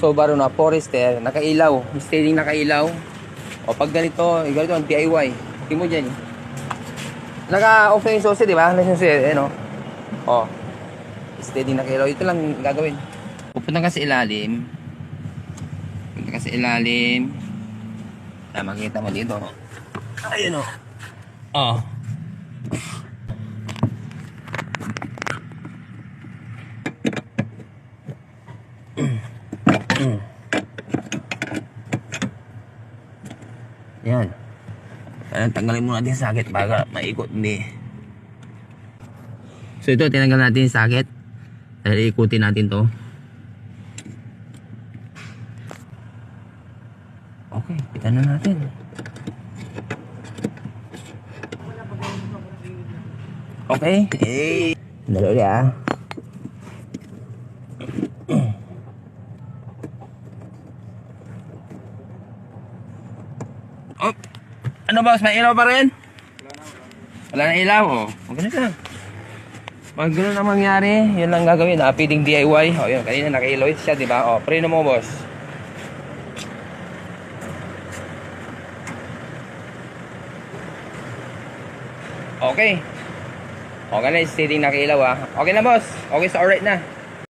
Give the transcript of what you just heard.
Subaru na Forester, nakailaw, steering nakailaw. O pag ganito, eh, ganito ang DIY. Tingnan mo dyan. Naka-off na yung susi, di ba? Nasa susi, eh, no? O. Steady nakailaw. Ito lang gagawin. Pupunta ka sa ilalim. Pupunta ka sa ilalim. Ah, makita mo dito. Ayun o. Oh. Yan. Ayan, tanggalin muna natin sakit baga maikot hindi. So ito, tinanggal natin yung sakit. Dahil ikutin natin to. Okay, kita na natin. Okay. Hey. Dali ulit ah. Oh, ano boss? May ilaw pa rin? Wala na ilaw, oh. Huwag ganun lang. Pag ganun na mangyari, yun lang gagawin. Ah, piling DIY. O, yun. Kanina nakailaw siya, di ba? O, preno mo, boss. Okay. Okay na, steady nakailaw, ah. Okay na, boss. Okay sa alright na.